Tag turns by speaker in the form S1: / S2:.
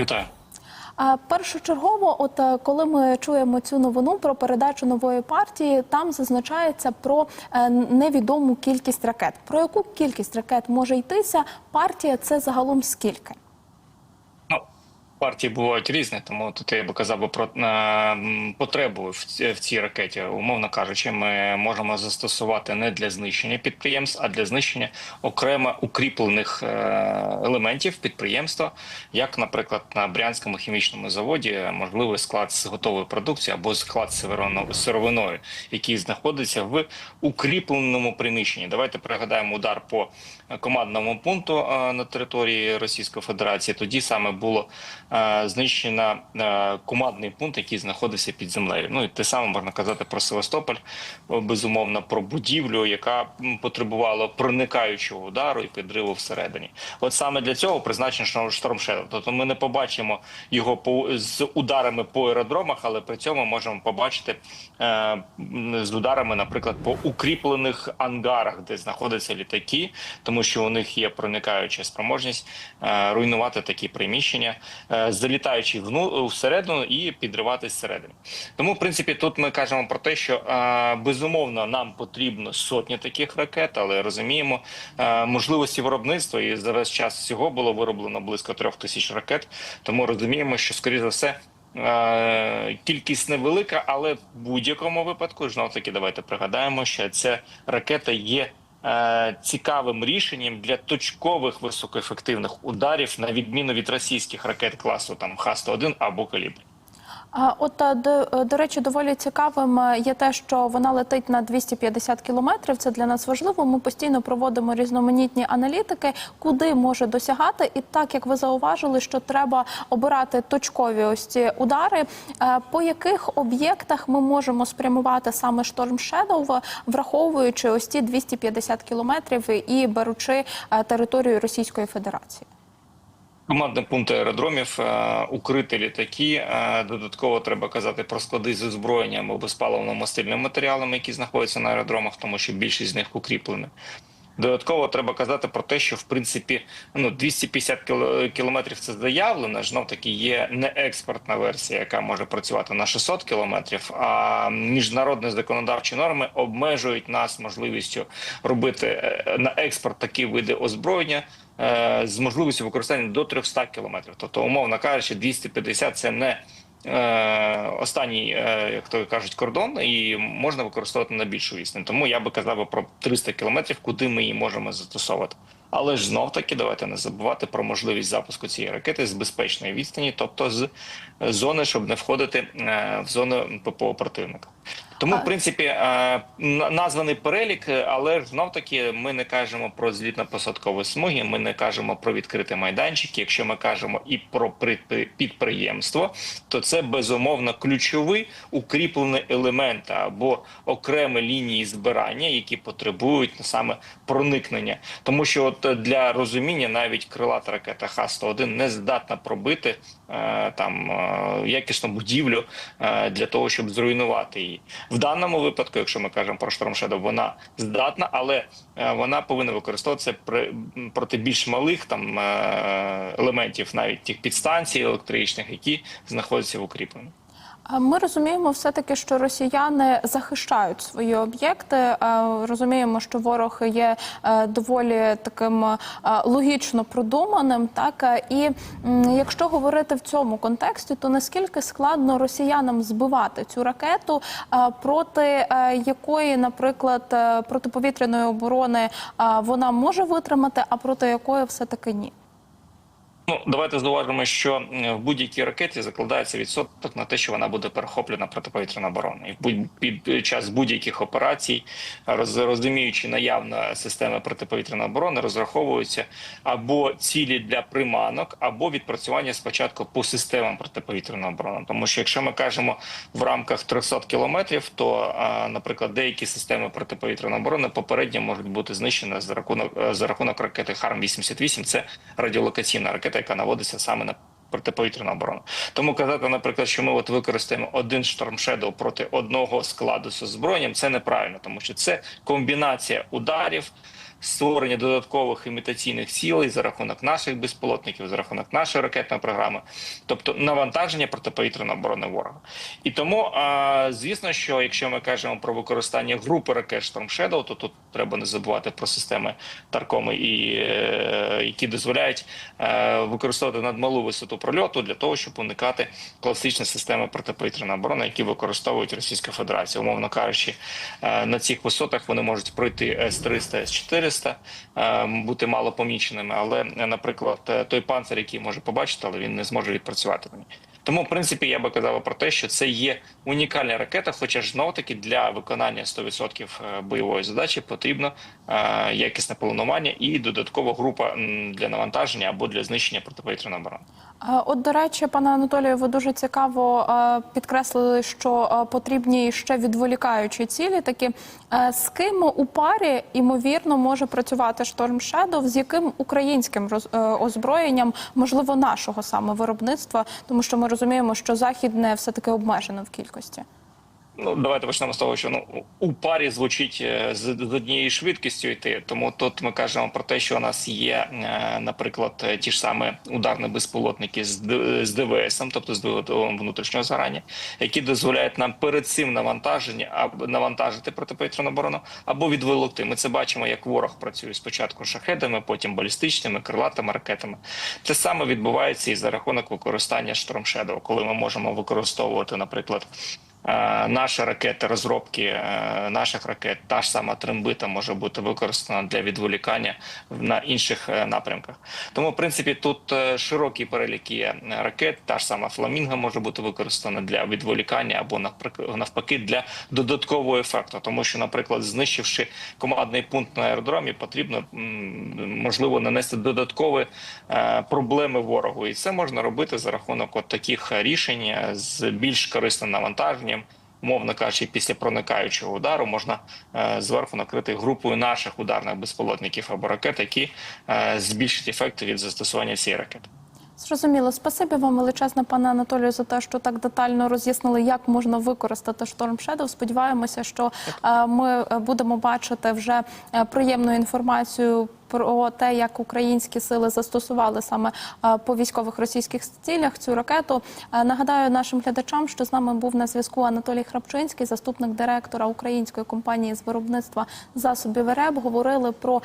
S1: Вітаю.
S2: Першочергово, от е, коли ми чуємо цю новину про передачу нової партії, там зазначається про е, невідому кількість ракет. Про яку кількість ракет може йтися? Партія це загалом скільки?
S1: Партії бувають різні, тому тут я би казав би про е, потребу в, цій ракеті. Умовно кажучи, ми можемо застосувати не для знищення підприємств, а для знищення окремо укріплених е, елементів підприємства, як, наприклад, на Брянському хімічному заводі можливий склад з готової продукції або склад сировиною, який знаходиться в укріпленому приміщенні. Давайте пригадаємо удар по командному пункту е, на території Російської Федерації. Тоді саме було знищено е, командний пункт, який знаходився під землею. Ну і те саме можна казати про Севастополь, е, безумовно, про будівлю, яка потребувала проникаючого удару і підриву всередині. От саме для цього призначено Шторм Shadow. Тобто ми не побачимо його по з ударами по аеродромах, але при цьому можемо побачити е, з ударами, наприклад, по укріплених ангарах, де знаходяться літаки, тому що у них є проникаюча спроможність е, руйнувати такі приміщення, е, залітаючи вну всередину і підриватись зсередини. Тому, в принципі, тут ми кажемо про те, що безумовно нам потрібно сотні таких ракет, але розуміємо можливості виробництва. І зараз час всього було вироблено близько трьох тисяч ракет. Тому розуміємо, що скоріше за все. Кількість невелика, але в будь-якому випадку знов таки давайте пригадаємо, що ця ракета є цікавим рішенням для точкових високоефективних ударів, на відміну від російських ракет класу там Х-101 або калібр.
S2: От е, до, е, до речі, доволі цікавим е, є те, що вона летить на 250 кілометрів. Це для нас важливо. Ми постійно проводимо різноманітні аналітики, куди може досягати. І так як ви зауважили, що треба обирати точкові ось ці удари. По яких об'єктах ми можемо спрямувати саме Storm Shadow, враховуючи ось ці 250 кілометрів і беручи територію Російської Федерації?
S1: Командний пункт аеродромів, укрити укриті літаки. е, Додатково треба казати про склади з озброєнням або з паливно-мастильними матеріалами, які знаходяться на аеродромах, тому що більшість з них укріплені. Додатково треба казати про те, що в принципі ну 250 кіло- кілометрів це заявлено. Знов таки є не експортна версія, яка може працювати на 600 кілометрів. А міжнародні законодавчі норми обмежують нас можливістю робити е, на експорт такі види озброєння е, з можливістю використання до 300 кілометрів. Тобто, умовно кажучи, 250 – це не останній, е, як то кажуть, кордон, і можна використовувати на більшу відстань. Тому я би казав про 300 кілометрів, куди ми її можемо застосовувати. Але ж знов таки давайте не забувати про можливість запуску цієї ракети з безпечної відстані, тобто з зони, щоб не входити е, в зону ППО противника. Тому, в принципі, е, на- названий перелік, але ж знов таки ми не кажемо про злітно-посадкові смуги, ми не кажемо про відкриті майданчики. Якщо ми кажемо і про при- підприємство, то це безумовно ключовий укріплений елемент або окремі лінії збирання, які потребують саме проникнення. Тому що от для розуміння навіть крилата ракета Х-101 не здатна пробити е, там е, якісну будівлю для того, щоб зруйнувати її. В даному випадку, якщо ми кажемо про Storm Shadow, вона здатна, але е, вона повинна використовуватися при проти більш малих там е, елементів, навіть тих підстанцій електричних, які знаходяться в укріпленні.
S2: Ми розуміємо все таки, що росіяни захищають свої об'єкти. Розуміємо, що ворог є е, доволі таким е, логічно продуманим. Так Е, і якщо говорити в цьому контексті, то наскільки складно росіянам збивати цю ракету, проти якої, наприклад, протиповітряної оборони вона може витримати, а проти якої все таки ні?
S1: Ну, давайте зауважимо, що е, в будь-якій ракеті закладається відсоток на те, що вона буде перехоплена протиповітряна оборона. І під час будь-яких операцій, роз, розуміючи наявно системи протиповітряної оборони, розраховуються або цілі для приманок, або відпрацювання спочатку по системам протиповітряної оборони. Тому що якщо ми кажемо в рамках 300 кілометрів, то, наприклад, деякі системи протиповітряної оборони попередньо можуть бути знищені за рахунок е, за рахунок ракети Харм-88. Це радіолокаційна ракета, яка наводиться саме на протиповітряну оборону. Тому казати, наприклад, що ми от використаємо один Shadow проти одного складу з озброєнням, це неправильно, тому що це комбінація ударів створення додаткових імітаційних цілей за рахунок наших безпілотників, за рахунок нашої ракетної програми, тобто навантаження протиповітряної оборони ворога. І тому, звісно, що якщо ми кажемо про використання групи ракет Storm Shadow, то тут треба не забувати про системи Таркоми, і е, які дозволяють е, використовувати надмалу висоту прольоту для того, щоб уникати класичні системи протиповітряної оборони, які використовують Російська Федерація, умовно кажучи, е, на цих висотах вони можуть пройти с 300 С 400 400, е, бути малопоміченими. Але, наприклад, е, той панцир, який може побачити, але він не зможе відпрацювати мені. Тому, в принципі, я би казав про те, що це є унікальна ракета. Хоча ж знов таки для виконання 100% е, бойової задачі потрібно якісне полонування і додаткова група для навантаження або для знищення протиповітряної оборони.
S2: От, до речі, пане Анатолію, ви дуже цікаво підкреслили, що потрібні ще відволікаючі цілі. Такі з ким у парі ймовірно може працювати Storm Shadow, з яким українським е, озброєнням, можливо, нашого саме виробництва, тому що ми розуміємо, що західне все таки обмежено в кількості.
S1: Ну, давайте почнемо з того, що ну у парі звучить е, з, однією швидкістю йти. Тому тут ми кажемо про те, що у нас є, е, наприклад, е, ті ж самі ударні безпілотники з, ДВС, тобто з двигуном внутрішнього згорання, які дозволяють нам перед цим навантаження або навантажити протиповітряну оборону або відволокти. Ми це бачимо, як ворог працює спочатку шахедами, потім балістичними, крилатими ракетами. Те саме відбувається і за рахунок використання Shadow, коли ми можемо використовувати, наприклад. Е, Наші ракети, розробки е, наших ракет, та ж сама трембита може бути використана для відволікання на інших е, напрямках. Тому, в принципі, тут е, широкий перелік є ракет. Та ж сама фламінга може бути використана для відволікання або навпаки для додаткового ефекту. Тому що, наприклад, знищивши командний пункт на аеродромі, потрібно можливо нанести додаткові проблеми ворогу, і це можна робити за рахунок от таких рішень з більш корисним навантаженням. Мовно кажучи, після проникаючого удару можна е, зверху накрити групою наших ударних безпілотників або ракет, які е, збільшать ефекти від застосування цієї ракети.
S2: Зрозуміло, спасибі вам величезне, пане Анатолію, за те, що так детально роз'яснили, як можна використати Storm Shadow. Сподіваємося, що е, ми е, будемо бачити вже е, приємну інформацію. Про те, як українські сили застосували саме по військових російських цілях цю ракету. Нагадаю нашим глядачам, що з нами був на зв'язку Анатолій Храпчинський, заступник директора української компанії з виробництва засобів РЕБ. Говорили про